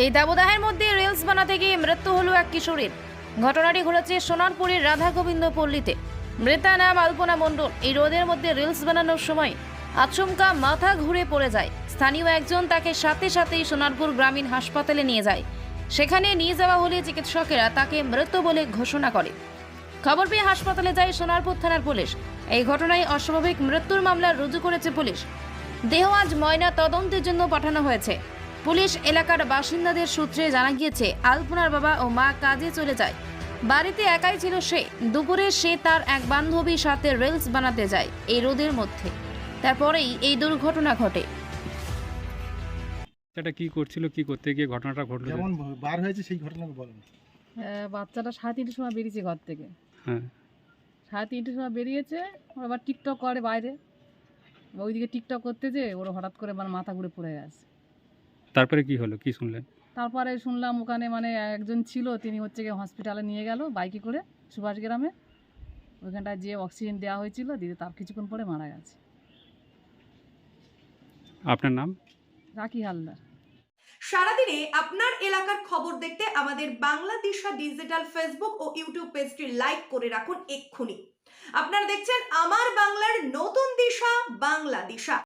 এই দাবদাহের মধ্যে রিলস বানাতে গিয়ে মৃত্যু হলো এক কিশোরীর। ঘটনাটি ঘটেছে সোনারপুরের রাধা গোবিন্দ পল্লীতে। মৃতা নাম আলপনা মণ্ডল। এই রোদের মধ্যে রিলস বানানোর সময় আচমকা মাথা ঘুরে পড়ে যায়। স্থানীয় একজন তাকে সাথে সাথেই সোনারপুর গ্রামীণ হাসপাতালে নিয়ে যায়। সেখানে নিয়ে যাওয়া হলে চিকিৎসকেরা তাকে মৃত বলে ঘোষণা করে। খবর পেয়ে হাসপাতালে যায় সোনারপুর থানার পুলিশ। এই ঘটনায় অস্বাভাবিক মৃত্যুর মামলা রুজু করেছে পুলিশ। দেহ আজ ময়না তদন্তের জন্য পাঠানো হয়েছে। পুলিশ এলাকার বাসিন্দাদের সূত্রে জানা গিয়েছে আলপনার বাবা ও মা কাজে চলে যায়। বাড়িতে একাই ছিল সে। দুপুরে সে তার এক বান্ধবীর সাথে রিলস বানাতে যায় এই রোদের মধ্যে। তারপরেই এই দুর্ঘটনা ঘটে। সেটা কি করছিল কি করতে গিয়ে ঘটনাটা ঘটলো? যেমন বার হয়েছে সেই ঘটনাকে বলেন। হ্যাঁ, বাচ্চাটা সাড়ে তিনটের সময় বেরিয়েছে ঘর থেকে। হ্যাঁ। সাড়ে তিনটের সময় বেরিয়েছে ও আবার টিকটক করে বাইরে। ওইদিকে টিকটক করতে যে ওর হঠাৎ করে মানে মাথা ঘুরে পড়ে গেছে। তারপরে কি হলো? কি শুনলেন? তারপরে শুনলাম ওখানে মানে একজন ছিল তিনি হচ্ছে গিয়ে হসপিটালে নিয়ে গেল বাইকে করে সুভাষ গ্রামে ওইখানটায় যে অক্সিজেন দেওয়া হয়েছিল দিদি তার কিছুক্ষণ পরে মারা গেছে। আপনার নাম? রাখি হালদার। সারাদিনে আপনার এলাকার খবর দেখতে আমাদের বাংলাদেশা ডিজিটাল ফেসবুক ও ইউটিউব পেজটি লাইক করে রাখুন এক্ষুনি। আপনারা দেখছেন আমার বাংলার নতুন দিশা বাংলা দিশা